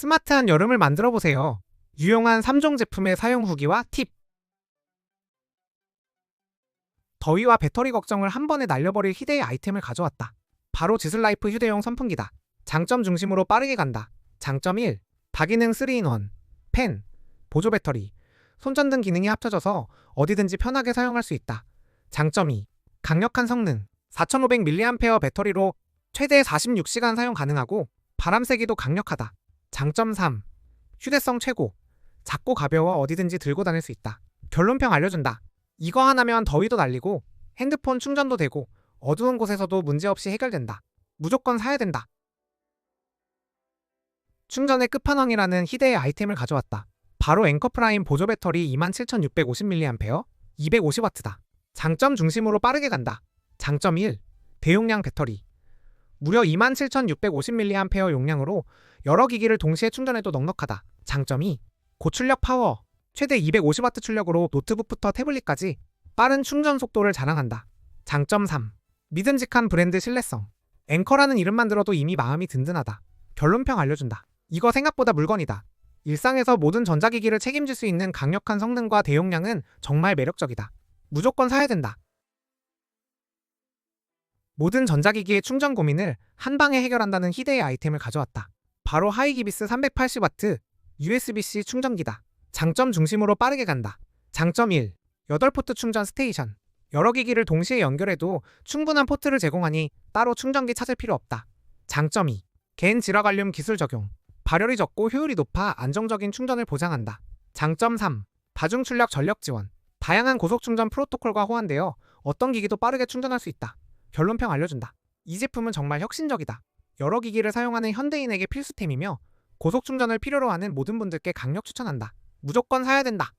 스마트한 여름을 만들어 보세요. 유용한 3종 제품의 사용 후기와 팁. 더위와 배터리 걱정을 한 번에 날려버릴 희대의 아이템을 가져왔다. 바로 지슬라이프 휴대용 선풍기다. 장점 중심으로 빠르게 간다. 장점 1. 다기능 3인원. 펜, 보조 배터리, 손전등 기능이 합쳐져서 어디든지 편하게 사용할 수 있다. 장점 2. 강력한 성능. 4500mAh 배터리로 최대 46시간 사용 가능하고 바람 세기도 강력하다. 장점 3. 휴대성 최고. 작고 가벼워 어디든지 들고 다닐 수 있다. 결론평 알려준다. 이거 하나면 더위도 날리고 핸드폰 충전도 되고 어두운 곳에서도 문제없이 해결된다. 무조건 사야 된다. 충전의 끝판왕이라는 희대의 아이템을 가져왔다. 바로 앵커 프라임 보조 배터리 27650mAh 250W다. 장점 중심으로 빠르게 간다. 장점 1. 대용량 배터리. 무려 27650mAh 용량으로 여러 기기를 동시에 충전해도 넉넉하다. 장점 2. 고출력 파워. 최대 250W 출력으로 노트북부터 태블릿까지 빠른 충전 속도를 자랑한다. 장점 3. 믿음직한 브랜드 신뢰성. 앵커라는 이름만 들어도 이미 마음이 든든하다. 결론평 알려준다. 이거 생각보다 물건이다. 일상에서 모든 전자기기를 책임질 수 있는 강력한 성능과 대용량은 정말 매력적이다. 무조건 사야 된다. 모든 전자기기의 충전 고민을 한 방에 해결한다는 희대의 아이템을 가져왔다. 바로 하이기비스 380W USB-C 충전기다. 장점 중심으로 빠르게 간다. 장점 1. 8포트 충전 스테이션. 여러 기기를 동시에 연결해도 충분한 포트를 제공하니 따로 충전기 찾을 필요 없다. 장점 2. 갠 지라갈륨 기술 적용. 발열이 적고 효율이 높아 안정적인 충전을 보장한다. 장점 3. 다중 출력 전력 지원. 다양한 고속 충전 프로토콜과 호환되어 어떤 기기도 빠르게 충전할 수 있다. 결론평 알려준다. 이 제품은 정말 혁신적이다. 여러 기기를 사용하는 현대인에게 필수템이며 고속 충전을 필요로 하는 모든 분들께 강력 추천한다. 무조건 사야 된다.